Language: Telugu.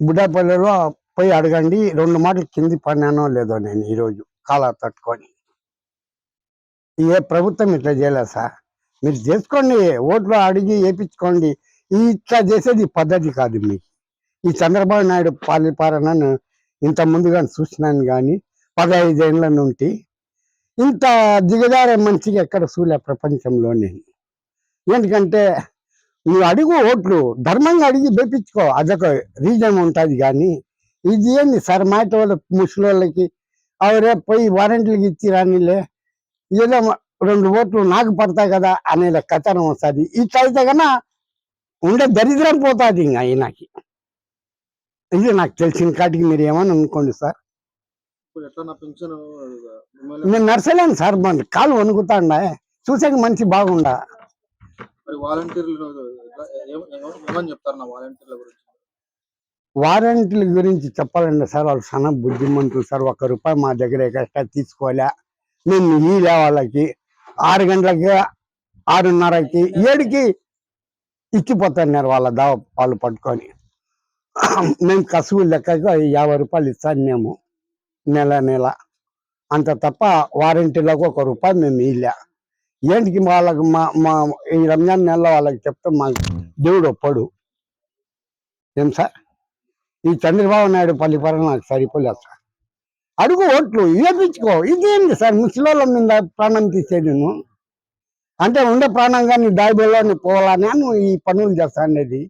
బుడ్డాపల్లిలో పోయి అడగండి రెండు మాటలు కింది పడినానో లేదో నేను ఈరోజు కాలా తట్టుకొని. ఏ ప్రభుత్వం ఇట్లా చేయలేదు సార్. మీరు చేసుకోండి ఓట్లు అడిగి వేయించుకోండి. ఇట్లా చేసేది పద్ధతి కాదు మీకు. ఈ చంద్రబాబు నాయుడు పాలిపాలనను ఇంత ముందుగా చూసినాను కానీ పదహైదేళ్ళ నుండి ఇంత దిగజారే మంచిగా ఎక్కడ చూలే ప్రపంచంలో నేను. ఎందుకంటే నువ్వు అడుగు ఓట్లు ధర్మంగా అడిగి వేపించుకో అదొక రీజన్ ఉంటుంది కానీ ఇది ఏంది సార్ మాట వాళ్ళ ముసలి వాళ్ళకి అవరే పోయి వారంటీలకు ఇచ్చి రానిలే ఏదో రెండు ఓట్లు నాకు పడతాయి కదా అనే కథనం వస్తుంది. ఇట్లయితే కన్నా ఉండే దరిద్రం పోతుంది ఇంకా ఈయనకి. ఇది నాకు తెలిసిన కాటికి మీరు ఏమని అనుకోండి సార్? నేను నర్సలేను సార్ మన కాలు వణుకుతాండా చూసాక మంచి బాగుండా. మరి వాలంటీర్లు ఏమని చెప్తారు నా వాలంటీర్ల గురించి? వారంటీల గురించి చెప్పాలండి సార్ వాళ్ళు చాలా బుద్ధిమంతులు సార్. ఒక్క రూపాయి మా దగ్గర ఎక్స్ట్రా తీసుకోలే. మేము ఇలే వాళ్ళకి. ఆరు గంటలకి ఆరున్నరకి ఏడుకి ఇచ్చిపోతున్నారు వాళ్ళ దావ వాళ్ళు పట్టుకొని. మేము కసువు లెక్కగా యాభై రూపాయలు ఇస్తాను మేము. నెల నెల. అంత తప్ప వారంటీలకు ఒక రూపాయి మేము ఇలే ఏంటికి వాళ్ళకి మా మా ఈ రంజాన్ నెలలో వాళ్ళకి చెప్తే మాకు దేవుడు ఒప్పడు. ఏం సార్? ఈ చంద్రబాబు నాయుడు పల్లిపరం నాకు సరిపోలేదు సార్. అడుగు ఓట్లు వేపించుకో ఇదేంటి సార్? ముసలోళ్ళ మీద ప్రాణం తీసేది నువ్వు అంటే ఉండే ప్రాణంగా నీ దాయిబోలో పోవాలని నువ్వు ఈ పనులు చేస్తా అనేది.